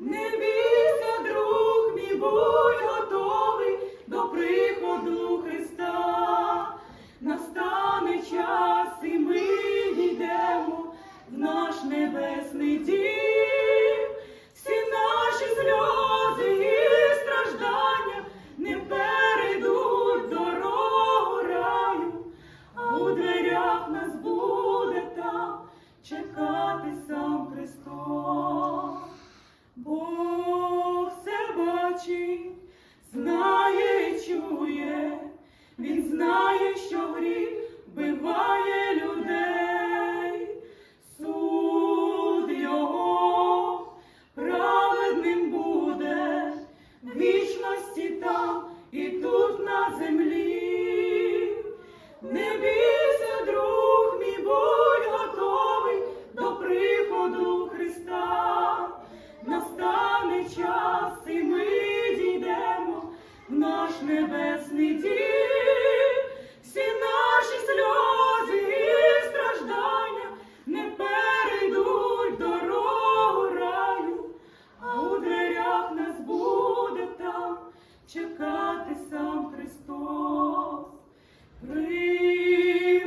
не бійся, друг мій будь готовий до приходу Христа, настане час, і ми йдемо в наш небесний дім. знаю, що гріх биває людей, суд його праведним буде, в вічності там і тут на землі. чекати сам Христос. Примирись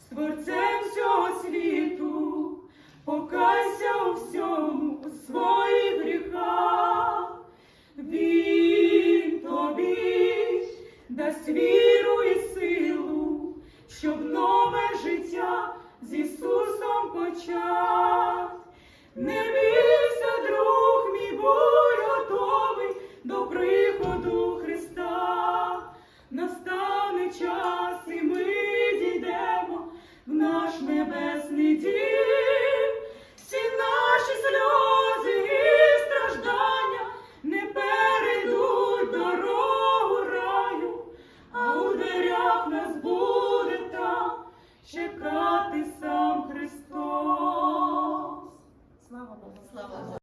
з творцем всього світу, покайся у всьому своїх гріхах, Він тобі дасть віру і силу, щоб нове життя з Ісусом почав.